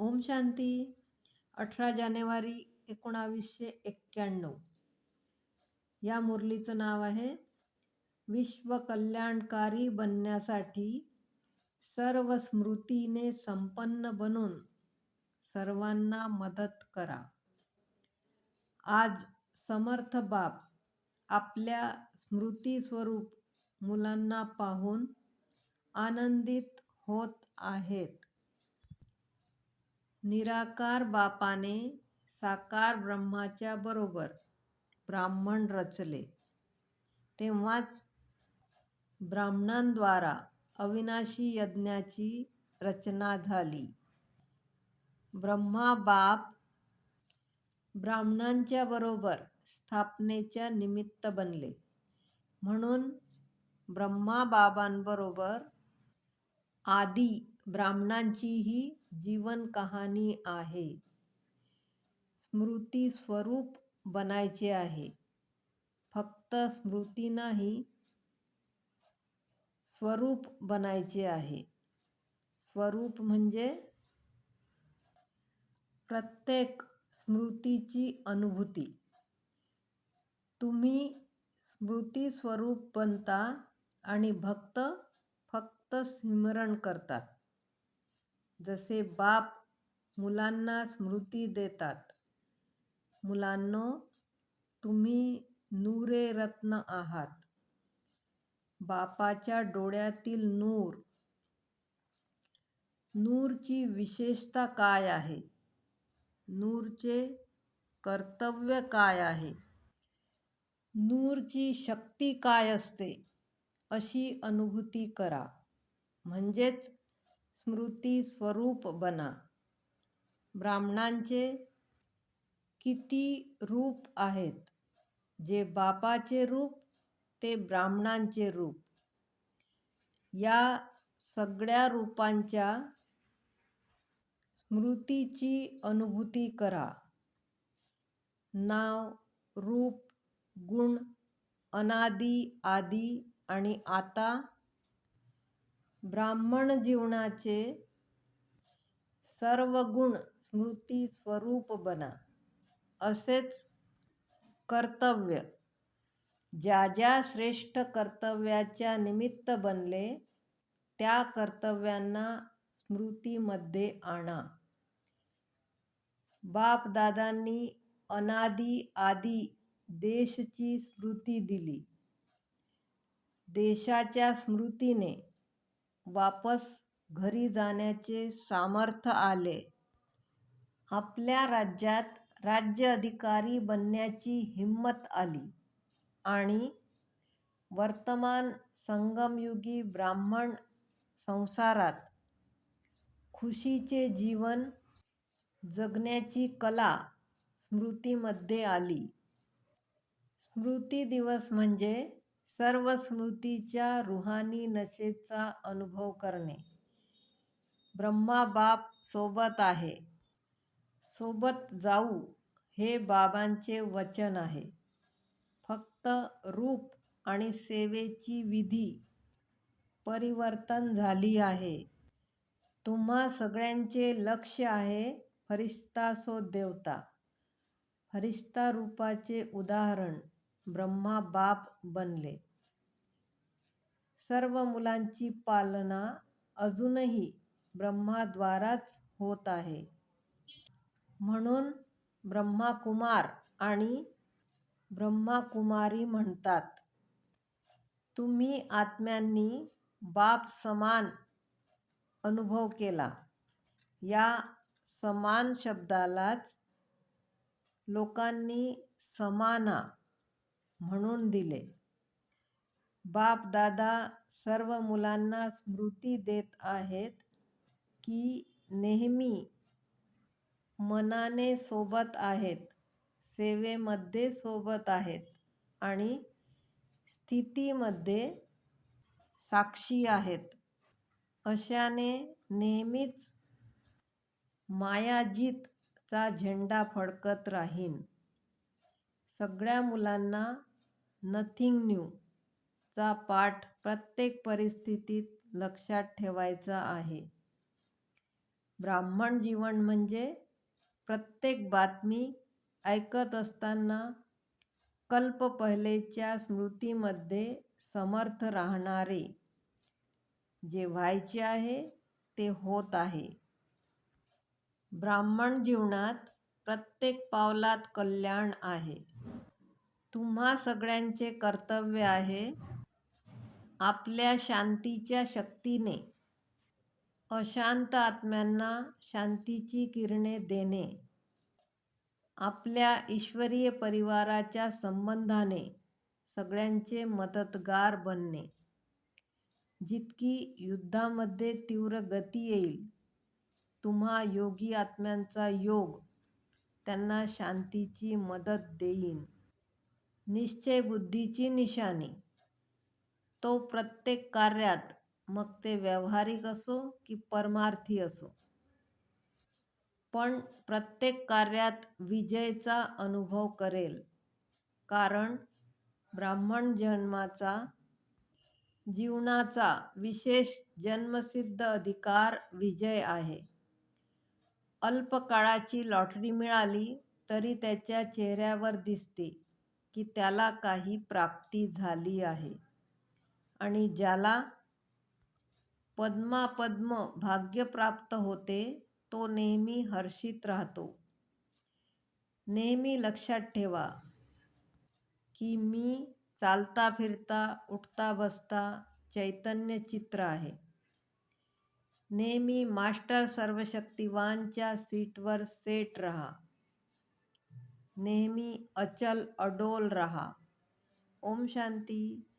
ओम शांती. अठरा जानेवारी एकोणावीसशे एक्क्याण्णव. या मुरलीचं नाव आहे विश्व कल्याणकारी बनण्यासाठी सर्व स्मृतीने संपन्न बनून सर्वांना मदत करा. आज समर्थ बाप आपल्या स्मृतीस्वरूप मुलांना पाहून आनंदित होत आहेत. निराकार बापाने साकार ब्रह्माच्या बरोबर ब्राह्मण रचले. तेव्हाच ब्राह्मणांद्वारा अविनाशी यज्ञाची रचना झाली. ब्रह्मा बाप ब्राह्मणांच्या बरोबर स्थापनेच्या निमित्त बनले. म्हणून ब्रह्मा बाबांबरोबर आदी ब्राह्मणांचीही जीवन कहाणी आहे. स्मृती स्वरूप बनायचे आहे. फक्त स्मृती नाही स्वरूप बनायचे आहे. स्वरूप म्हणजे प्रत्येक स्मृतीची अनुभूती. तुम्ही स्मृती स्वरूप बनता आणि भक्त स्मरण करतात. जसे बाप मुलांना स्मृती देतात. मुलांनो तुम्ही नूरे रत्न आहात. बापाच्या डोळ्यातील नूर. नूरची विशेषता काय आहे? नूरचे कर्तव्य काय आहे? नूरची शक्ती काय असते? अशी अनुभूती करा. म्हणजेच स्मृती स्वरूप बना. ब्राह्मणांचे किती रूप आहेत? जे बापाचे रूप ते ब्राह्मणांचे रूप. या सगळ्या रूपांच्या स्मृतीची अनुभूती करा. नाव रूप गुण अनादी आदी आणि आता ब्राह्मण जीवनाचे सर्व गुण स्मृती स्वरूप बना. असेच कर्तव्य. ज्या ज्या श्रेष्ठ कर्तव्याच्या निमित्त बनले त्या कर्तव्यांना स्मृतीमध्ये आणा. बापदादांनी अनादी आदी देशची स्मृती दिली. देशाच्या स्मृतीने वापस घरी जाण्याचे सामर्थ्य आले. आपल्या राज्यात राज्य अधिकारी बनण्याची हिंमत आली आणि वर्तमान संगमयुगी ब्राह्मण संसारात खुशीचे जीवन जगण्याची कला स्मृतीमध्ये आली. स्मृती दिवस म्हणजे सर्व स्मृतीच्या रुहानी नशेचा अनुभव करणे. ब्रह्मा बाप सोबत आहे. सोबत जाऊ हे बाबांचे वचन आहे. फक्त रूप आणि सेवेची विधी परिवर्तन झाली आहे. तुम्हा सगळ्यांचे लक्ष आहे फरिश्ता सो देवता. फरिश्ता रूपाचे उदाहरण ब्रह्मा बाप बनले. सर्व मुलांची पालना अजूनही ब्रह्माद्वाराच होत आहे. म्हणून ब्रह्माकुमार आणि ब्रह्माकुमारी म्हणतात तुम्ही आत्म्यांनी बाप समान अनुभव केला. या समान शब्दालाच लोकांनी समाना म्हणून दिले. बाप दादा सर्व मुलांना स्मृती देत आहेत की नेहमी मनाने सोबत आहेत सेवेमध्ये सोबत आहेत आणि स्थितीमध्ये साक्षी आहेत. अशाने नेहमीच मायाजीतचा झेंडा फडकत राहीन. सगळ्या मुलांना नथिंग न्यू चा पाठ प्रत्येक परिस्थितीत लक्षात ठेवायचा आहे. ब्राह्मण जीवन म्हणजे प्रत्येक बातमी ऐकत असताना कल्प पहिलेच्या स्मृतीमध्ये समर्थ राहणारे जे व्हायचे आहे ते होत आहे. ब्राह्मण जीवनात प्रत्येक पावलात कल्याण आहे. तुम्हा सगळ्यांचे कर्तव्य आहे आपल्या शांतीच्या शक्तीने अशांत आत्म्यांना शांतीची किरणे देणे. आपल्या ईश्वरीय परिवाराच्या संबंधाने सगळ्यांचे मदतगार बनणे. जितकी युद्धामध्ये तीव्र गती येईल तुम्हा योगी आत्म्यांचा योग त्यांना शांतीची मदत देईन. निश्चय बुद्धीची निशाणी. तो प्रत्येक कार्यात मग ते व्यावहारिक असो की परमार्थी असो. पण प्रत्येक कार्यात विजयचा अनुभव करेल. कारण ब्राह्मण जन्माचा जीवनाचा विशेष जन्मसिद्ध अधिकार विजय आहे. अल्पकाळाची लॉटरी मिळाली तरी त्याच्या चेहऱ्यावर दिसते. की त्याला काही प्राप्ती झाली आहे. आणि ज्याला पद्मापद्म भाग्य प्राप्त होते तो नेहमी हर्षित राहतो. नेहमी लक्षात ठेवा की मी चालता फिरता उठता बसता चैतन्य चित्र आहे. नेहमी मास्टर सर्वशक्तिवानच्या सीटवर सेट रहा. नेहमी अचल अडोल रहा. ओम शांती.